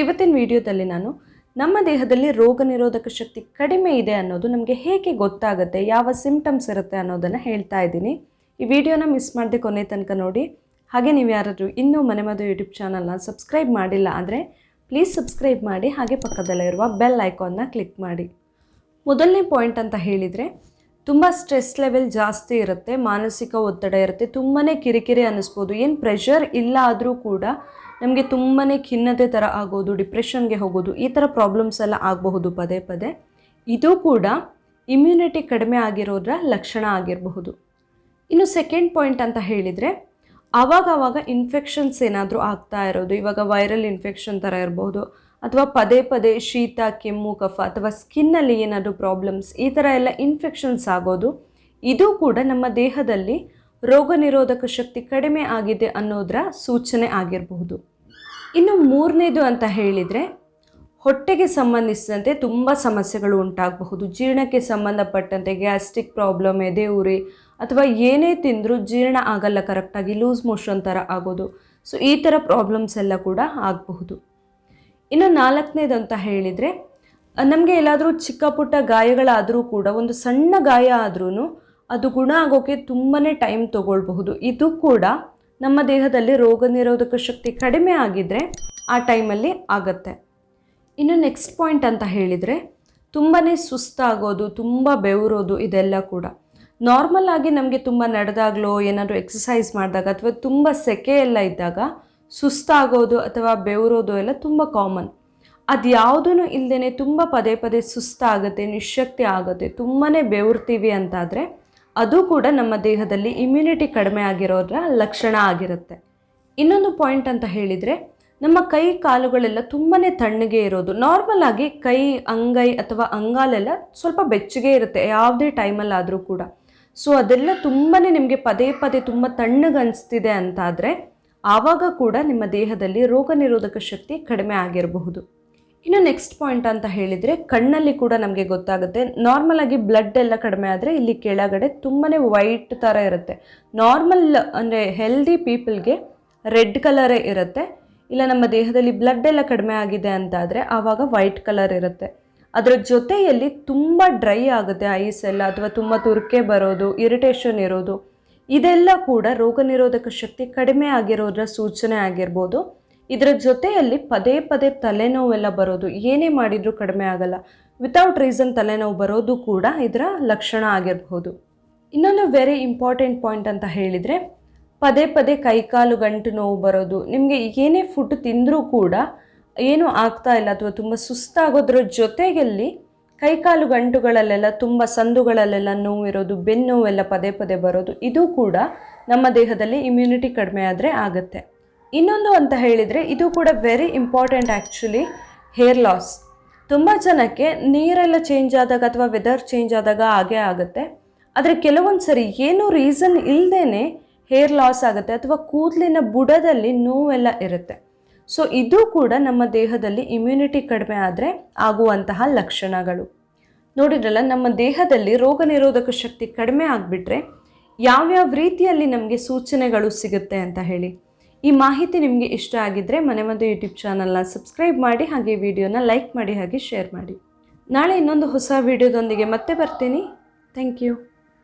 ಇವತ್ತಿನ ವಿಡಿಯೋದಲ್ಲಿ ನಾನು ನಮ್ಮ ದೇಹದಲ್ಲಿ ರೋಗ ನಿರೋಧಕ ಶಕ್ತಿ ಕಡಿಮೆ ಇದೆ ಅನ್ನೋದು ನಮಗೆ ಹೇಗೆ ಗೊತ್ತಾಗುತ್ತೆ, ಯಾವ ಸಿಂಪ್ಟಮ್ಸ್ ಇರುತ್ತೆ ಅನ್ನೋದನ್ನು ಹೇಳ್ತಾ ಇದ್ದೀನಿ. ಈ ವಿಡಿಯೋನ ಮಿಸ್ ಮಾಡದೆ ಕೊನೆ ತನಕ ನೋಡಿ. ಹಾಗೆ ನೀವು ಯಾರಾದರೂ ಇನ್ನೂ ಮನೆ ಮದು ಯೂಟ್ಯೂಬ್ ಚಾನಲ್ನ ಸಬ್ಸ್ಕ್ರೈಬ್ ಮಾಡಿಲ್ಲ ಅಂದರೆ ಪ್ಲೀಸ್ ಸಬ್ಸ್ಕ್ರೈಬ್ ಮಾಡಿ, ಹಾಗೆ ಪಕ್ಕದಲ್ಲಿರುವ ಬೆಲ್ ಐಕಾನ್ನ ಕ್ಲಿಕ್ ಮಾಡಿ. ಮೊದಲನೇ ಪಾಯಿಂಟ್ ಅಂತ ಹೇಳಿದರೆ, ತುಂಬ ಸ್ಟ್ರೆಸ್ ಲೆವೆಲ್ ಜಾಸ್ತಿ ಇರುತ್ತೆ, ಮಾನಸಿಕ ಒತ್ತಡ ಇರುತ್ತೆ ತುಂಬಾ ಕಿರಿಕಿರಿ ಅನ್ನಿಸ್ಬೋದು, ಏನು ಪ್ರೆಷರ್ ಇಲ್ಲ ಆದರೂ ಕೂಡ ನಮಗೆ ತುಂಬಾ ಖಿನ್ನತೆ ಥರ ಆಗೋದು, ಡಿಪ್ರೆಷನ್ಗೆ ಹೋಗೋದು, ಈ ಥರ ಪ್ರಾಬ್ಲಮ್ಸ್ ಎಲ್ಲ ಆಗಬಹುದು ಪದೇ ಪದೇ. ಇದು ಕೂಡ ಇಮ್ಯುನಿಟಿ ಕಡಿಮೆ ಆಗಿರೋದ್ರ ಲಕ್ಷಣ ಆಗಿರಬಹುದು. ಇನ್ನು ಸೆಕೆಂಡ್ ಪಾಯಿಂಟ್ ಅಂತ ಹೇಳಿದರೆ ಆವಾಗ ಆವಾಗ ಇನ್ಫೆಕ್ಷನ್ಸ್ ಏನಾದರೂ ಆಗ್ತಾ ಇರೋದು, ಇವಾಗ ವೈರಲ್ ಇನ್ಫೆಕ್ಷನ್ ಥರ ಇರಬಹುದು, ಅಥವಾ ಪದೇ ಪದೇ ಶೀತ, ಕೆಮ್ಮು, ಕಫ ಅಥವಾ ಸ್ಕಿನ್ನಲ್ಲಿ ಏನಾದರೂ ಪ್ರಾಬ್ಲಮ್ಸ್ ಈ ಥರ ಎಲ್ಲ ಇನ್ಫೆಕ್ಷನ್ಸ್ ಆಗೋದು, ಇದು ಕೂಡ ನಮ್ಮ ದೇಹದಲ್ಲಿ ರೋಗ ನಿರೋಧಕ ಶಕ್ತಿ ಕಡಿಮೆ ಆಗಿದೆ ಅನ್ನೋದರ ಸೂಚನೆ ಆಗಿರಬಹುದು. ಇನ್ನು ಮೂರನೇದು ಅಂತ ಹೇಳಿದರೆ ಹೊಟ್ಟೆಗೆ ಸಂಬಂಧಿಸಿದಂತೆ ತುಂಬ ಸಮಸ್ಯೆಗಳು ಉಂಟಾಗಬಹುದು. ಜೀರ್ಣಕ್ಕೆ ಸಂಬಂಧಪಟ್ಟಂತೆ ಗ್ಯಾಸ್ಟ್ರಿಕ್ ಪ್ರಾಬ್ಲಮ್ ಎದೆ ಉರಿ ಅಥವಾ ಏನೇ ತಿಂದರೂ ಜೀರ್ಣ ಆಗಲ್ಲ ಕರೆಕ್ಟಾಗಿ ಲೂಸ್ ಮೋಷನ್ ಥರ ಆಗೋದು. ಸೊ ಈ ಥರ ಪ್ರಾಬ್ಲಮ್ಸ್ ಎಲ್ಲ ಕೂಡ ಆಗಬಹುದು. ಇನ್ನು ನಾಲ್ಕನೇದು ಅಂತ ಹೇಳಿದರೆ ನಮಗೆ ಎಲ್ಲಾದರೂ ಚಿಕ್ಕ ಪುಟ್ಟ ಗಾಯಗಳಾದರೂ ಕೂಡ, ಒಂದು ಸಣ್ಣ ಗಾಯ ಆದ್ರೂ ಅದು ಗುಣ ಆಗೋಕ್ಕೆ ತುಂಬಾ ಟೈಮ್ ತಗೊಳ್ಬಹುದು. ಇದು ಕೂಡ ನಮ್ಮ ದೇಹದಲ್ಲಿ ರೋಗ ನಿರೋಧಕ ಶಕ್ತಿ ಕಡಿಮೆ ಆಗಿದ್ದರೆ ಆ ಟೈಮಲ್ಲಿ ಆಗತ್ತೆ. ಇನ್ನು ನೆಕ್ಸ್ಟ್ ಪಾಯಿಂಟ್ ಅಂತ ಹೇಳಿದರೆ ತುಂಬಾ ಸುಸ್ತಾಗೋದು, ತುಂಬ ಬೆವರೋದು ಇದೆಲ್ಲ ಕೂಡ. ನಾರ್ಮಲ್ ಆಗಿ ನಮಗೆ ತುಂಬ ನಡೆದಾಗಲೋ, ಏನಾದರೂ ಎಕ್ಸಸೈಸ್ ಮಾಡಿದಾಗ ಅಥವಾ ತುಂಬ ಸೆಕೆ ಎಲ್ಲ ಇದ್ದಾಗ ಸುಸ್ತಾಗೋದು ಅಥವಾ ಬೆವರೋದು ಎಲ್ಲ ತುಂಬ ಕಾಮನ್ ಅದು ಯಾವುದೂ ಇಲ್ಲದೇ ತುಂಬ ಪದೇ ಪದೇ ಸುಸ್ತಾಗುತ್ತೆ ನಿಶಕ್ತಿ ಆಗುತ್ತೆ ತುಂಬಾ ಬೆವರ್ತೀವಿ ಅಂತಾದರೆ ಅದು ಕೂಡ ನಮ್ಮ ದೇಹದಲ್ಲಿ ಇಮ್ಯುನಿಟಿ ಕಡಿಮೆ ಆಗಿರೋದ್ರ ಲಕ್ಷಣ ಆಗಿರುತ್ತೆ. ಇನ್ನೊಂದು ಪಾಯಿಂಟ್ ಅಂತ ಹೇಳಿದರೆ, ನಮ್ಮ ಕೈ ಕಾಲುಗಳೆಲ್ಲ ತುಂಬಾ ತಣ್ಣಗೆ ಇರೋದು. ನಾರ್ಮಲ್ ಆಗಿ ಕೈ, ಅಂಗೈ ಅಥವಾ ಅಂಗಾಲೆಲ್ಲ ಸ್ವಲ್ಪ ಬೆಚ್ಚಗೆ ಇರುತ್ತೆ, ಯಾವುದೇ ಟೈಮಲ್ಲಾದರೂ ಕೂಡ. ಸೊ ಅದೆಲ್ಲ ತುಂಬಾ ನಿಮಗೆ ಪದೇ ಪದೇ ತುಂಬ ತಣ್ಣಗೆ ಅನಿಸ್ತಿದೆ ಅಂತಾದರೆ, ಆವಾಗ ಕೂಡ ನಿಮ್ಮ ದೇಹದಲ್ಲಿ ರೋಗ ನಿರೋಧಕ ಶಕ್ತಿ ಕಡಿಮೆ ಆಗಿರಬಹುದು. ಇನ್ನು ನೆಕ್ಸ್ಟ್ ಪಾಯಿಂಟ್ ಅಂತ ಹೇಳಿದರೆ ಕಣ್ಣಲ್ಲಿ ಕೂಡ ನಮಗೆ ಗೊತ್ತಾಗುತ್ತೆ. ನಾರ್ಮಲ್ ಆಗಿ ಬ್ಲಡ್ ಎಲ್ಲ ಕಡಿಮೆ ಆದರೆ ಇಲ್ಲಿ ಕೆಳಗಡೆ ತುಂಬಾ ವೈಟ್ ಥರ ಇರುತ್ತೆ. ನಾರ್ಮಲ್ ಅಂದರೆ ಹೆಲ್ದಿ ಪೀಪಲ್ಗೆ ರೆಡ್ ಕಲರೇ ಇರುತ್ತೆ. ಇಲ್ಲ ನಮ್ಮ ದೇಹದಲ್ಲಿ ಬ್ಲಡ್ ಎಲ್ಲ ಕಡಿಮೆ ಆಗಿದೆ ಅಂತಾದರೆ ಆವಾಗ ವೈಟ್ ಕಲರ್ ಇರುತ್ತೆ. ಅದರ ಜೊತೆಯಲ್ಲಿ ತುಂಬ ಡ್ರೈ ಆಗುತ್ತೆ ಐಸ್ ಎಲ್ಲ ಅಥವಾ ತುಂಬ ತುರ್ಕೆ ಬರೋದು ಇರಿಟೇಷನ್ ಇರೋದು. ಇದೆಲ್ಲ ಕೂಡ ರೋಗ ನಿರೋಧಕ ಶಕ್ತಿ ಕಡಿಮೆ ಆಗಿರೋದ್ರ ಸೂಚನೆ ಆಗಿರ್ಬೋದು. ಇದರ ಜೊತೆಯಲ್ಲಿ ಪದೇ ಪದೇ ತಲೆನೋವೆಲ್ಲ ಬರೋದು, ಏನೇ ಮಾಡಿದರೂ ಕಡಿಮೆ ಆಗಲ್ಲ. ವಿತೌಟ್ ರೀಸನ್ ತಲೆನೋವು ಬರೋದು ಕೂಡ ಇದರ ಲಕ್ಷಣ ಆಗಿರಬಹುದು. ಇನ್ನೊಂದು ವೆರಿ ಇಂಪಾರ್ಟೆಂಟ್ ಪಾಯಿಂಟ್ ಅಂತ ಹೇಳಿದರೆ, ಪದೇ ಪದೇ ಕೈಕಾಲು ಗಂಟು ನೋವು ಬರೋದು, ನಿಮಗೆ ಏನೇ ಫುಡ್ ತಿಂದರೂ ಕೂಡ ಏನೂ ಆಗ್ತಾ ಇಲ್ಲ ಅಥವಾ ತುಂಬ ಸುಸ್ತಾಗೋದ್ರ ಜೊತೆಯಲ್ಲಿ ಕೈಕಾಲು ಗಂಟುಗಳಲ್ಲೆಲ್ಲ ತುಂಬ ಸಂದುಗಳಲ್ಲೆಲ್ಲ ನೋವಿರೋದು ಬೆನ್ನೋವೆಲ್ಲ ಪದೇ ಪದೇ ಬರೋದು, ಇದು ಕೂಡ ನಮ್ಮ ದೇಹದಲ್ಲಿ ಇಮ್ಯುನಿಟಿ ಕಡಿಮೆ ಆದರೆ ಆಗುತ್ತೆ. ಇನ್ನೊಂದು ಅಂತ ಹೇಳಿದರೆ ಇದು ಕೂಡ very important actually hair loss ತುಂಬ ಜನಕ್ಕೆ ನೀರೆಲ್ಲ ಚೇಂಜ್ ಆದಾಗ ಅಥವಾ ವೆದರ್ ಚೇಂಜ್ ಆದಾಗ ಹಾಗೆ ಆಗುತ್ತೆ. ಆದರೆ ಕೆಲವೊಂದು ಸರಿ ಏನೂ ರೀಸನ್ ಇಲ್ಲದೇ ಹೇರ್ ಲಾಸ್ ಆಗುತ್ತೆ ಅಥವಾ ಕೂದಲಿನ ಬುಡದಲ್ಲಿ ನೋವೆಲ್ಲ ಇರುತ್ತೆ. ಸೊ ಇದು ಕೂಡ ನಮ್ಮ ದೇಹದಲ್ಲಿ ಇಮ್ಯುನಿಟಿ ಕಡಿಮೆ ಆದರೆ ಆಗುವಂತಹ ಲಕ್ಷಣಗಳು. ನೋಡಿದ್ರಲ್ಲ, ನಮ್ಮ ದೇಹದಲ್ಲಿ ರೋಗ ನಿರೋಧಕ ಶಕ್ತಿ ಕಡಿಮೆ ಆಗಿಬಿಟ್ರೆ ಯಾವ್ಯಾವ ರೀತಿಯಲ್ಲಿ ನಮಗೆ ಸೂಚನೆಗಳು ಸಿಗುತ್ತೆ ಅಂತ ಹೇಳಿ. ಈ ಮಾಹಿತಿ ನಿಮಗೆ ಇಷ್ಟ ಆಗಿದ್ದರೆ ಮನೆ ಒಂದು ಯೂಟ್ಯೂಬ್ ಚಾನಲ್ನ ಸಬ್ಸ್ಕ್ರೈಬ್ ಮಾಡಿ, ಹಾಗೆ ವಿಡಿಯೋನ ಲೈಕ್ ಮಾಡಿ, ಹಾಗೆ ಶೇರ್ ಮಾಡಿ. ನಾಳೆ ಇನ್ನೊಂದು ಹೊಸ ವಿಡಿಯೋದೊಂದಿಗೆ ಮತ್ತೆ ಬರ್ತೀನಿ. Thank you